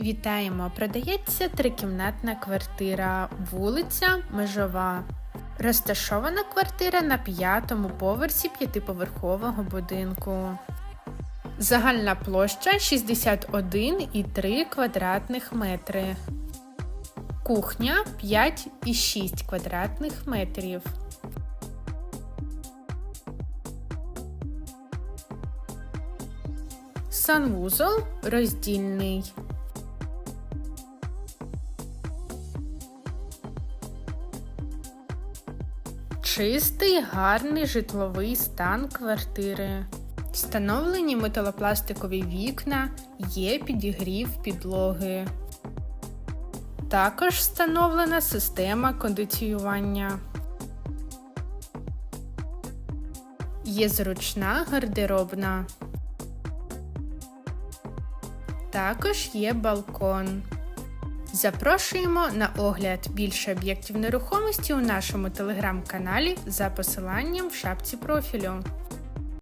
Вітаємо! Продається трикімнатна квартира, вулиця Межова. Розташована квартира на п'ятому поверсі п'ятиповерхового будинку. Загальна площа 61,3 квадратних метри. Кухня 5,6 квадратних метрів. Санвузол роздільний. Чистий, гарний житловий стан квартири. Встановлені металопластикові вікна, є підігрів підлоги. Також встановлена система кондиціювання. Є зручна гардеробна. Також є балкон. Запрошуємо на огляд більше об'єктів нерухомості у нашому телеграм-каналі за посиланням в шапці профілю.